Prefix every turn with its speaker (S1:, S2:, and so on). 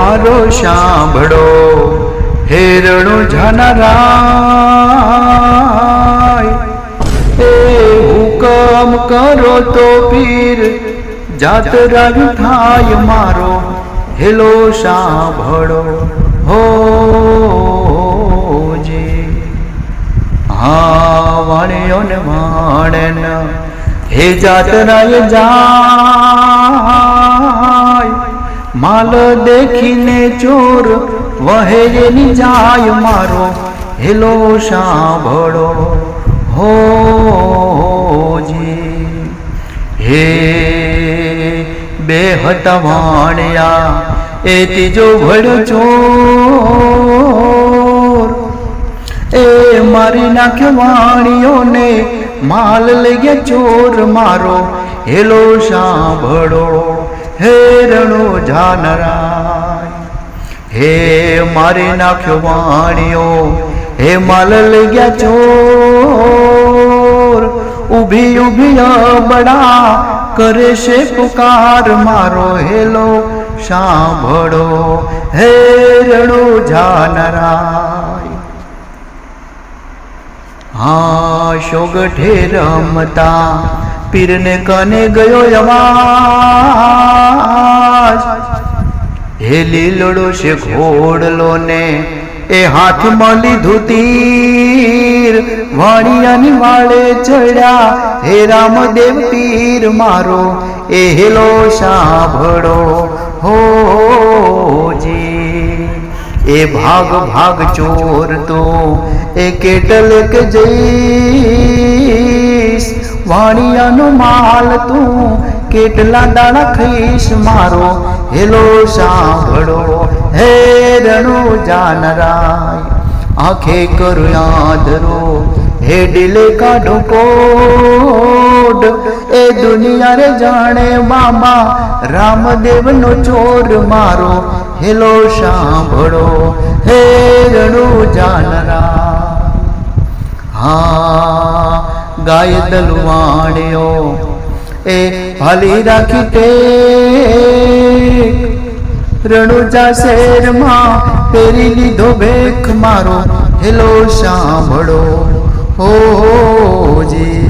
S1: મારો સાંભળો. હેરણો જનરાય. એ હુકમ કરો તો પીર. જાતરા થાય મારો. હેલો સાંભળો. હો જે. હા વાણ્યો ને વાણન. હે જાતરાય જાય માલ દેખીને ચોર, વહે એની જાય મારો, હેલો સાંભળો, હો જી. હે બે હતા વાણ્યા, એ ત્રીજો ભળ ચોર. એ મારી નાખ્યો વાણીઓને, માલ લઈ ગયા ચોર મારો, હેલો સાંભળો. હે રણો જાનરાય, હે મારી નાખ્યો વાણીઓ, હે માલ લઈ ગયા ચોર, ઊભી ઊભી બડા કરે છે પુકાર, મારો હેલો સાંભળો, હે રણો જાનરાય. હા, શોગઠે રમતા પીરને કને ગયો અવાજ? હે લીલડો છે ઘોડલો ને એ હાથમાં લીધું તીર. વાણિયાની વાળે ચડ્યા, હે રામદેવ પીર મારો, એ હેલો સાંભળો, હો એ ભાગ ભાગ ચોર તો એ કેટલક જઈશ વાણિયાનો માલ તું, કેટલા દાડા ખઈશ મારો? હેલો, સાંભળો, હે રણો જાનરાય, આંખે કરો યાદ રો હે દિલે કાઢો કોડ, એ દુનિયા રે જાણે મામા રામદેવનો ચોર મારો. હેલો, સાંભળો, હે રણુ જાનરા હા ગાય દલવાણ્યો એ ભાલી રાખી તે. રણુજા શેરમાં પેરી લીધો ભેખ મારો, હેલો, સાંભળો. હો, જી.